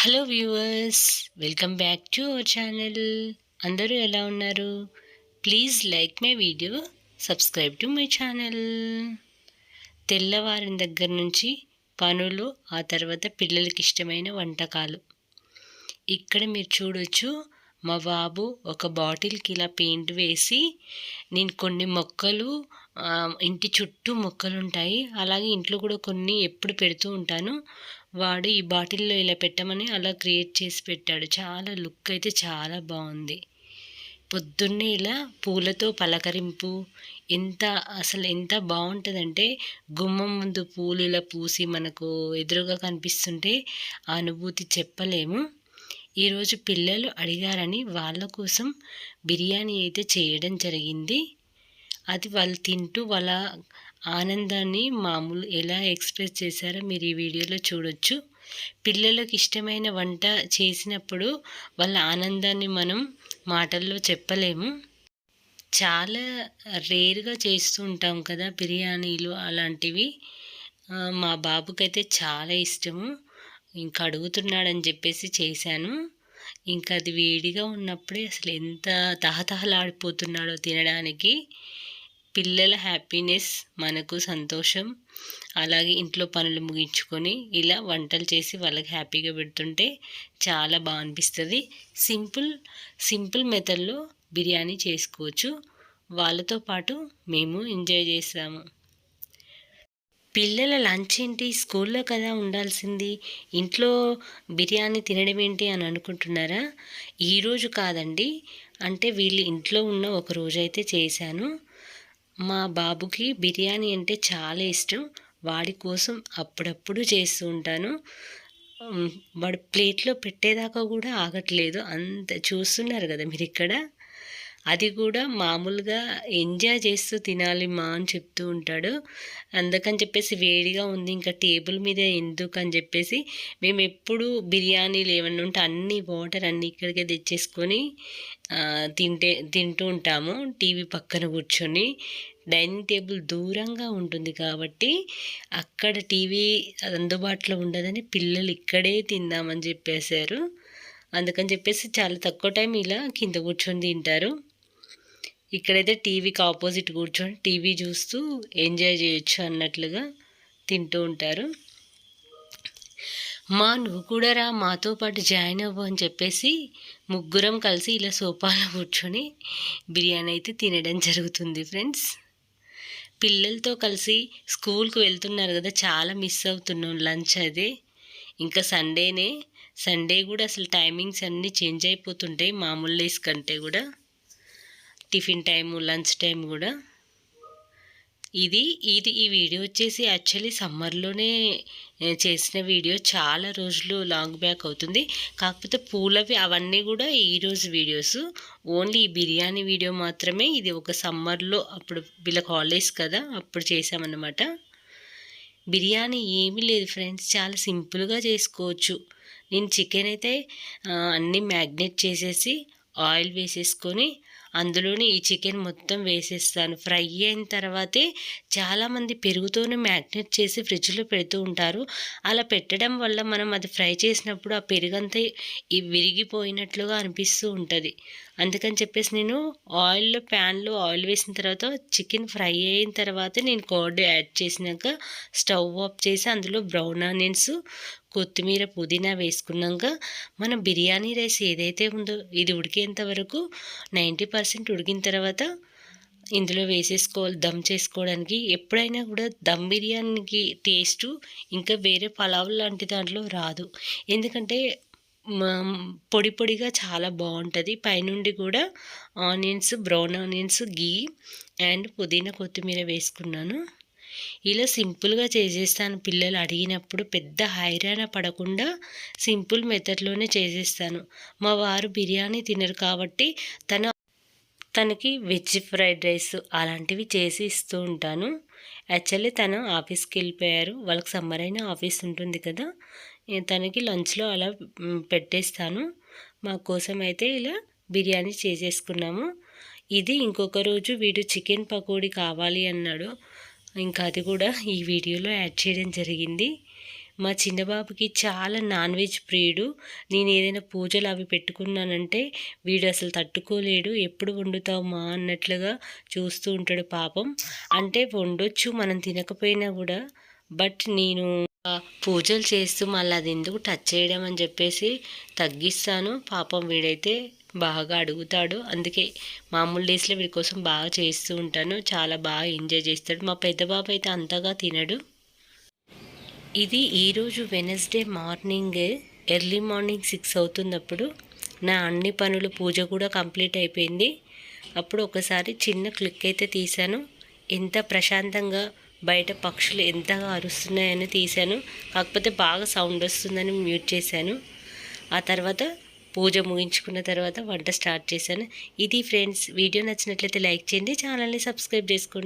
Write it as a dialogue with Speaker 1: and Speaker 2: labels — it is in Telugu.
Speaker 1: Hello viewers welcome back to our channel. అందరూ ఎలా ఉన్నారు? Please like my video subscribe to my channel. తెల్లవారిన దగ్గర నుంచి పనులు ఆ తర్వాత పిల్లలకి ఇష్టమైన వంటకాలు. ఇక్కడ మీరు చూడొచ్చు మా బాబు ఒక బాటిల్కి ఇలా పెయింట్ వేసి నేను కొన్ని మొక్కలు ఇంటి చుట్టూ మొక్కలు ఉంటాయి అలాగే ఇంట్లో కూడా కొన్ని ఎప్పుడు పెడుతూ ఉంటాను. వాడు ఈ బాటిల్లో ఇలా పెట్టమని అలా క్రియేట్ చేసి పెట్టాడు. చాలా లుక్ అయితే చాలా బాగుంది. పొద్దున్నే ఇలా పూలతో పలకరింపు ఎంత అసలు ఎంత బాగుంటుందంటే గుమ్మం ముందు పూలు ఇలా పూసి మనకు ఎదురుగా కనిపిస్తుంటే ఆ అనుభూతి చెప్పలేము. ఈరోజు పిల్లలు అడిగారని వాళ్ళ కోసం బిర్యానీ అయితే చేయడం జరిగింది. అది వాళ్ళు తింటూ వాళ్ళ ఆనందాన్ని మామూలు ఎలా ఎక్స్ప్రెస్ చేశారో మీరు ఈ వీడియోలో చూడొచ్చు. పిల్లలకు ఇష్టమైన వంట చేసినప్పుడు వాళ్ళ ఆనందాన్ని మనం మాటల్లో చెప్పలేము. చాలా రేర్గా చేస్తూ ఉంటాం కదా బిర్యానీలు అలాంటివి. మా బాబుకైతే చాలా ఇష్టము. ఇంకా అడుగుతున్నాడని చెప్పేసి చేశాను. ఇంకా అది వేడిగా ఉన్నప్పుడే అసలు ఎంత తహతహలాడిపోతున్నాడో తినడానికి. పిల్లల హ్యాపీనెస్ మనకు సంతోషం అలాగే ఇంట్లో పనులు ముగించుకొని ఇలా వంటలు చేసి వాళ్ళకి హ్యాపీగా పెడుతుంటే చాలా బాగా అనిపిస్తుంది. సింపుల్ సింపుల్ మెథడ్లో బిర్యానీ చేసుకోవచ్చు. వాళ్ళతో పాటు మేము ఎంజాయ్ చేస్తాము. పిల్లల లంచ్ ఏంటి? స్కూల్లో కదా ఉండాల్సింది. ఇంట్లో బిర్యానీ తినడం ఏంటి అని అనుకుంటున్నారా? ఈరోజు కాదండి. అంటే వీళ్ళు ఇంట్లో ఉన్న ఒక రోజు అయితే చేశాను. మా బాబుకి బిర్యానీ అంటే చాలా ఇష్టం. వాడి కోసం అప్పుడప్పుడు చేస్తూ ఉంటాను. వాడు ప్లేట్లో పెట్టేదాకా కూడా ఆగట్లేదు. అంత చూస్తున్నారు కదా మీరు ఇక్కడ అది కూడా మామూలుగా ఎంజాయ్ చేస్తూ తినాలి మా అని చెప్తూ ఉంటాడు. అందుకని చెప్పేసి వేడిగా ఉంది ఇంకా టేబుల్ మీద ఎందుకు అని చెప్పేసి మేము ఎప్పుడు బిర్యానీలు ఏమన్నా ఉంటే అన్ని వాటర్ అన్ని ఇక్కడికే తెచ్చేసుకొని తింటే తింటూ ఉంటాము. టీవీ పక్కన కూర్చొని. డైనింగ్ టేబుల్ దూరంగా ఉంటుంది కాబట్టి అక్కడ టీవీ అందుబాటులో ఉండదని పిల్లలు ఇక్కడే తిందామని చెప్పేశారు. అందుకని చెప్పేసి చాలా తక్కువ టైం ఇలా కింద కూర్చొని తింటారు. ఇక్కడైతే టీవీకి ఆపోజిట్ కూర్చొని టీవీ చూస్తూ ఎంజాయ్ చేయొచ్చు అన్నట్లుగా తింటూ ఉంటారు. మా నువ్వు కూడా రా మాతో పాటు జాయిన్ అవ్వు అని చెప్పేసి ముగ్గురం కలిసి ఇలా సోఫాలో కూర్చొని బిర్యానీ అయితే తినడం జరుగుతుంది ఫ్రెండ్స్. పిల్లలతో కలిసి స్కూల్కి వెళ్తున్నారు కదా చాలా మిస్ అవుతున్నాం లంచ్ అదే. ఇంకా సండేనే సండే కూడా అసలు టైమింగ్స్ అన్నీ చేంజ్ అయిపోతుంటాయి మామూలు డేస్ కంటే కూడా. టిఫిన్ టైము లంచ్ టైం కూడా. ఇది ఇది ఈ వీడియో వచ్చేసి యాక్చువల్లీ సమ్మర్లోనే చేసిన వీడియో. చాలా రోజులు లాంగ్ బ్యాక్ అవుతుంది. కాకపోతే పూలవి అవన్నీ కూడా ఈరోజు వీడియోస్. ఓన్లీ ఈ బిర్యానీ వీడియో మాత్రమే. ఇది ఒక సమ్మర్లో అప్పుడు వీళ్ళకి హాలిడేస్ కదా అప్పుడు చేసామన్నమాట బిర్యానీ ఏమీ లేదు ఫ్రెండ్స్. చాలా సింపుల్గా చేసుకోవచ్చు. నేను చికెన్ అయితే అన్నీ మ్యాగ్నేట్ చేసేసి ఆయిల్ వేసేసుకొని అందులోనే ఈ చికెన్ మొత్తం వేసేస్తాను. ఫ్రై అయిన తర్వాతే చాలామంది పెరుగుతోనే మ్యాగ్నేట్ చేసి ఫ్రిడ్జ్లో పెడుతూ ఉంటారు. అలా పెట్టడం వల్ల మనం అది ఫ్రై చేసినప్పుడు ఆ పెరుగంతా ఈ విరిగిపోయినట్లుగా అనిపిస్తూ ఉంటుంది. అందుకని చెప్పేసి నేను ఆయిల్లో ప్యాన్లో ఆయిల్ వేసిన తర్వాత చికెన్ ఫ్రై అయిన తర్వాత నేను కర్డ్ యాడ్ చేసినాక స్టవ్ ఆఫ్ చేసి అందులో బ్రౌన్ ఆనియన్స్ కొత్తిమీర పుదీనా వేసుకున్నాక మన బిర్యానీ రైస్ ఏదైతే ఉందో ఇది ఉడికేంత వరకు నైంటీ పర్సెంట్ ఉడికిన తర్వాత ఇందులో వేసేసుకోవాలి దమ్ చేసుకోవడానికి. ఎప్పుడైనా కూడా దమ్ బిర్యానీకి టేస్ట్ ఇంకా వేరే పలావ్ లాంటి దాంట్లో రాదు. ఎందుకంటే పొడి పొడిగా చాలా బాగుంటుంది. పైనుండి కూడా onions brown onions ghee and పుదీనా కొత్తిమీర వేసుకున్నాను. ఇలా సింపుల్గా చేసేస్తాను. పిల్లలు అడిగినప్పుడు పెద్ద హైరాణ పడకుండా సింపుల్ మెథడ్లోనే చేసేస్తాను. మా వారు బిర్యానీ తినరు కాబట్టి తన తనకి వెజ్ ఫ్రైడ్ రైస్ అలాంటివి చేసి ఇస్తూ ఉంటాను. యాక్చువల్లీ తను ఆఫీస్కి వెళ్ళిపోయారు. వాళ్ళకి సమ్మర్ అయినా ఆఫీస్ ఉంటుంది కదా. తనకి లంచ్లో అలా పెట్టేస్తాను. మా కోసం అయితే ఇలా బిర్యానీ చేసేసుకున్నాము. ఇది ఇంకొక రోజు వీడు చికెన్ పకోడీ కావాలి అన్నాడు. ఇంకా అది కూడా ఈ వీడియోలో యాడ్ చేయడం జరిగింది. మా చిన్న బాబుకి చాలా నాన్ వెజ్ ప్రియుడు. నేను ఏదైనా పూజలు అవి పెట్టుకున్నానంటే వీడు అసలు తట్టుకోలేడు. ఎప్పుడు వండుతావు మా అన్నట్లుగా చూస్తూ ఉంటాడు పాపం. అంటే వండొచ్చు మనం తినకపోయినా కూడా. బట్ నేను పూజలు చేస్తూ మళ్ళీ అది ఎందుకు టచ్ చేయడం అని చెప్పేసి తగ్గిస్తాను. పాపం వీడైతే బాగా అడుగుతాడు. అందుకే మామూలు డేస్లో వీడి కోసం బాగా చేస్తూ ఉంటాను. చాలా బాగా ఎంజాయ్ చేస్తాడు. మా పెద్ద బాబు అయితే అంతగా తినడు. ఇది ఈరోజు Wednesday morning early morning six అవుతున్నప్పుడు నా అన్ని పనులు పూజ కూడా కంప్లీట్ అయిపోయింది. అప్పుడు ఒకసారి చిన్న క్లిక్ అయితే తీశాను. ఎంత ప్రశాంతంగా బయట పక్షులు ఎంతగా అరుస్తున్నాయని తీశాను. కాకపోతే బాగా సౌండ్ వస్తుందని మ్యూట్ చేశాను. ఆ తర్వాత పూజ ముగించుకున్న తర్వాత వంట స్టార్ట్ చేశాను. ఇది ఫ్రెండ్స్ వీడియో నచ్చినట్లయితే లైక్ చేయండి ఛానల్ని సబ్స్క్రైబ్ చేసుకోండి.